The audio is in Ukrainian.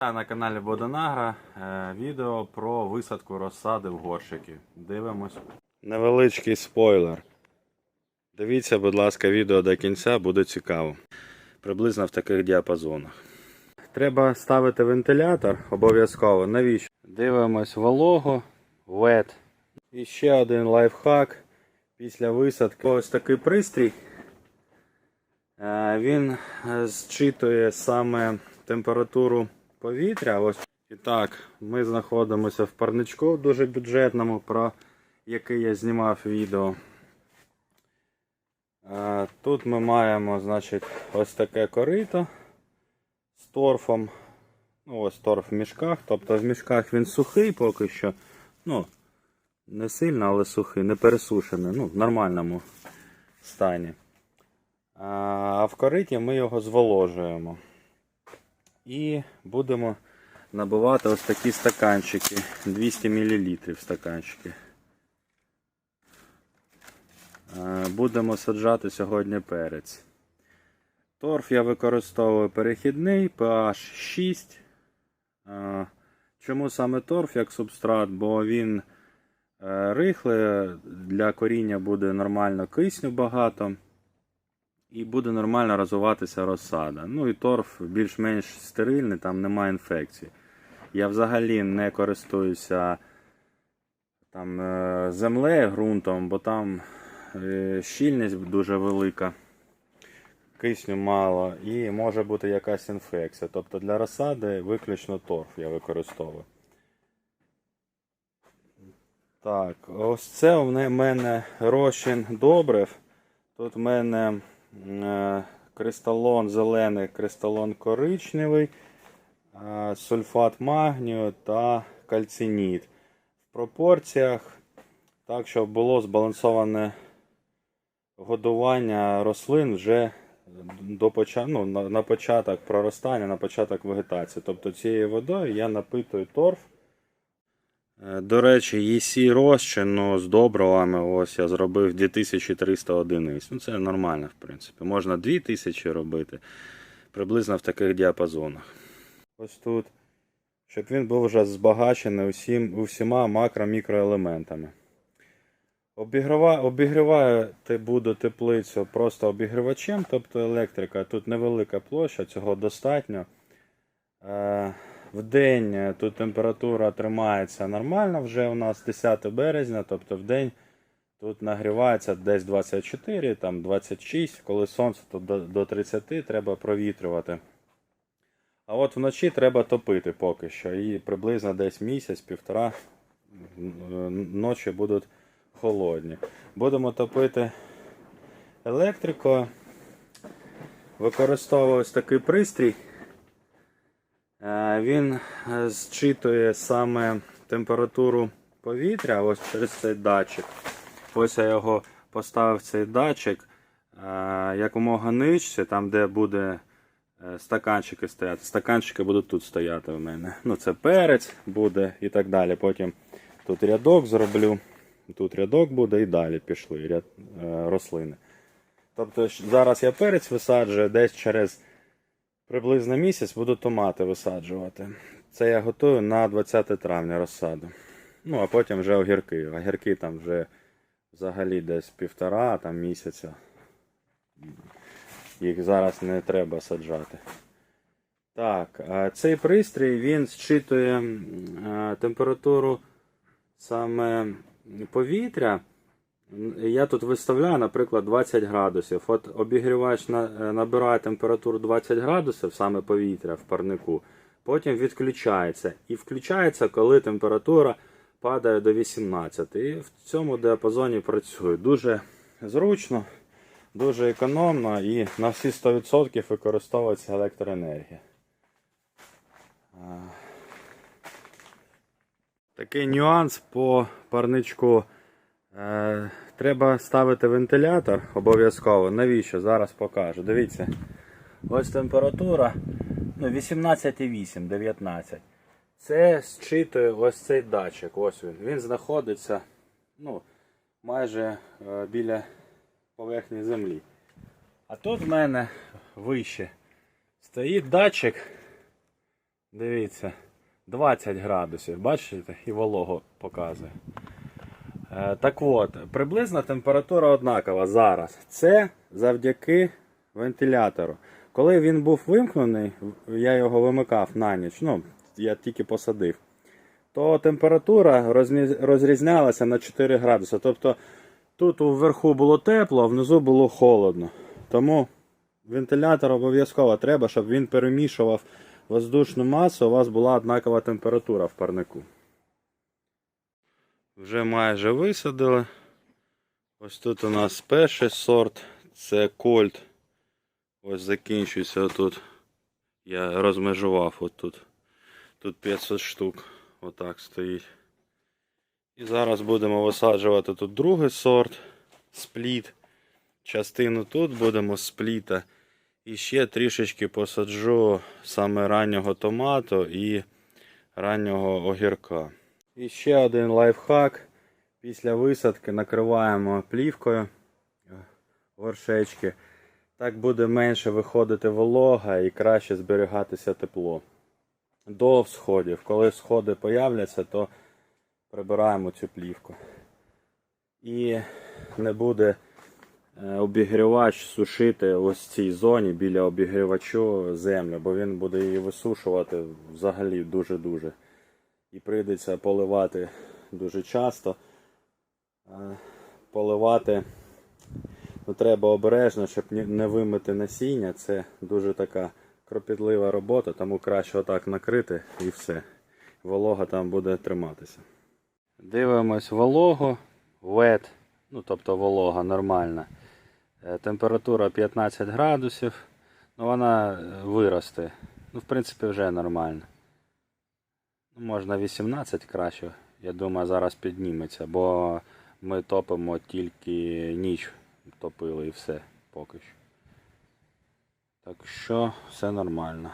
На каналі Водонагра е, відео про висадку розсади в горщики. Дивимось. Невеличкий спойлер. Дивіться, будь ласка, відео до кінця, буде цікаво. Приблизно в таких діапазонах. Треба ставити вентилятор обов'язково. Навіщо? Дивимось вологу, вет. І ще один лайфхак після висадки. Ось такий пристрій. Е, Він е, зчитує саме температуру повітря. Ось. І так, ми знаходимося в парничку дуже бюджетному, про який я знімав відео. Тут ми маємо значить, ось таке корито з торфом. Ну, ось торф в мішках. Тобто в мішках він сухий поки що. Ну, не сильно, але сухий, не пересушений. Ну, в нормальному стані. А в кориті ми його зволожуємо. І будемо набивати ось такі стаканчики. 200 мл стаканчики. Е, Будемо саджати сьогодні перець. Торф я використовую перехідний pH 6. Е, Чому саме торф як субстрат? Бо він е, рихлий, для коріння буде нормально кисню багато. І буде нормально розвиватися розсада. Ну і торф більш-менш стерильний, там немає інфекцій. Я взагалі не користуюся там, е, землею, ґрунтом, бо там е, щільність дуже велика, кисню мало і може бути якась інфекція. Тобто для розсади виключно торф я використовую. Так, ось це у мене розчин добрив. Тут в мене кристалон зелений, кристалон коричневий, е, сульфат магнію та кальциніт. В пропорціях так, щоб було збалансоване годування рослин вже до поча... ну, на початок проростання, на початок вегетації. Тобто цією водою я напитую торф. Е, До речі, ЄСі розчину з добривами ось я зробив 2300 одиниць. Ну це нормально, в принципі. Можна 2000 робити приблизно в таких діапазонах. Ось тут, щоб він був вже збагачений усім, усіма макро-мікроелементами. Обігріва... Обігрівати буду теплицю просто обігрівачем, тобто електрика. Тут невелика площа, цього достатньо. Е, в день е, тут температура тримається нормально вже у нас 10 березня, тобто в день тут нагрівається десь 24, там 26, коли сонце то до, до 30 треба провітрювати. А от вночі треба топити поки що. І приблизно десь місяць-півтора ночі будуть холодні. Будемо топити електрикою. Використовую ось такий пристрій. Е, Він е, зчитує саме температуру повітря ось через цей датчик. Ось я його поставив цей датчик е, якомога нижче, там де буде стаканчики стояти. Стаканчики будуть тут стояти у мене. Ну це перець буде і так далі. Потім тут рядок зроблю. Тут рядок буде і далі пішли ряд, рослини. Тобто зараз я перець висаджую десь через Приблизно місяць буду томати висаджувати. Це я готую на 20 травня розсаду. Ну, а потім вже огірки. Огірки там вже взагалі десь півтора там, місяця. Їх зараз не треба саджати. Так, цей пристрій він зчитує температуру саме повітря. Я тут виставляю, наприклад, 20 градусів. От обігрівач е, набирає температуру 20 градусів, саме повітря в парнику, потім відключається. І включається, коли температура падає до 18. І в цьому діапазоні працює. Дуже зручно, дуже економно і на всі 100% використовується електроенергія. Такий нюанс по парничку. Е, треба ставити вентилятор обов'язково. Навіщо? Зараз покажу. Дивіться. Ось температура ну, 18,8, 19. Це зчитує ось цей датчик. Ось він. Він знаходиться ну, майже е, біля поверхні землі. А тут в мене вище стоїть датчик Дивіться, 20 градусів, бачите, і вологу показує. Е, Так от, приблизна температура однакова зараз. Це завдяки вентилятору. Коли він був вимкнений, я його вимикав на ніч, ну, я тільки посадив, то температура розрізнялася на 4 градуси. Тобто тут вверху було тепло, а внизу було холодно. Тому вентилятор обов'язково треба, щоб він перемішував воздушну масу, у вас була однакова температура в парнику. Вже майже висадили. Ось тут у нас перший сорт, це кольт. Ось закінчується тут. Я розмежував отут. Тут 500 штук. Отак стоїть. І зараз будемо висаджувати тут другий сорт, спліт. Частину тут будемо спліта. І ще трішечки посаджу саме раннього томату і раннього огірка. І ще один лайфхак. Після висадки накриваємо плівкою горшечки. Так буде менше виходити волога і краще зберігатися тепло. До всходів. Коли сходи появляться, то прибираємо цю плівку. І не буде е, обігрівач сушити ось цій зоні біля обігрівачу землю, бо він буде її висушувати взагалі дуже-дуже. І прийдеться поливати дуже часто. Е, Поливати ну, треба обережно, щоб не вимити насіння. Це дуже така кропітлива робота, тому краще отак накрити і все. Волога там буде триматися. Дивимось вологу, вет, ну тобто волога нормальна. Е, Температура 15 градусів. Ну вона е, виросте. Ну, в принципі, вже нормально. Можна 18 краще. Я думаю, зараз підніметься, бо ми топимо тільки ніч топили і все поки що. Так що все нормально.